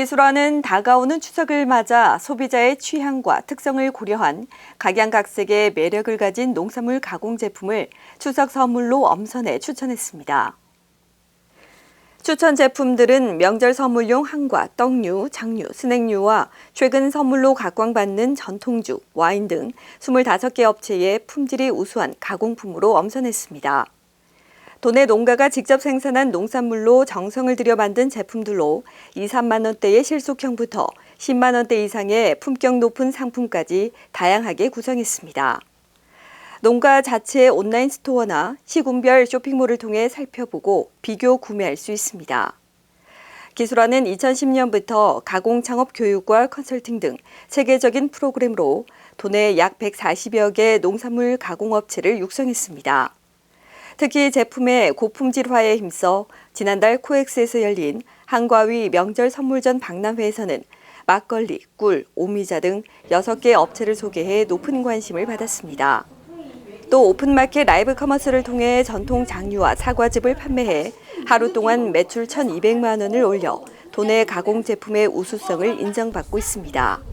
기술화는 다가오는 추석을 맞아 소비자의 취향과 특성을 고려한 각양각색의 매력을 가진 농산물 가공 제품을 추석 선물로 엄선해 추천했습니다. 추천 제품들은 명절 선물용 한과, 떡류, 장류, 스낵류와 최근 선물로 각광받는 전통주, 와인 등 25개 업체의 품질이 우수한 가공품으로 엄선했습니다. 도내 농가가 직접 생산한 농산물로 정성을 들여 만든 제품들로 2, 3만 원대의 실속형부터 10만 원대 이상의 품격 높은 상품까지 다양하게 구성했습니다. 농가 자체의 온라인 스토어나 시군별 쇼핑몰을 통해 살펴보고 비교 구매할 수 있습니다. 기술화는 2010년부터 가공 창업 교육과 컨설팅 등 세계적인 프로그램으로 도내 약 140여 개 농산물 가공업체를 육성했습니다. 특히 제품의 고품질화에 힘써 지난달 코엑스에서 열린 한과위 명절 선물전 박람회에서는 막걸리, 꿀, 오미자 등 6개 업체를 소개해 높은 관심을 받았습니다. 또 오픈마켓 라이브 커머스를 통해 전통 장류와 사과즙을 판매해 하루 동안 매출 1,200만 원을 올려 도내 가공 제품의 우수성을 인정받고 있습니다.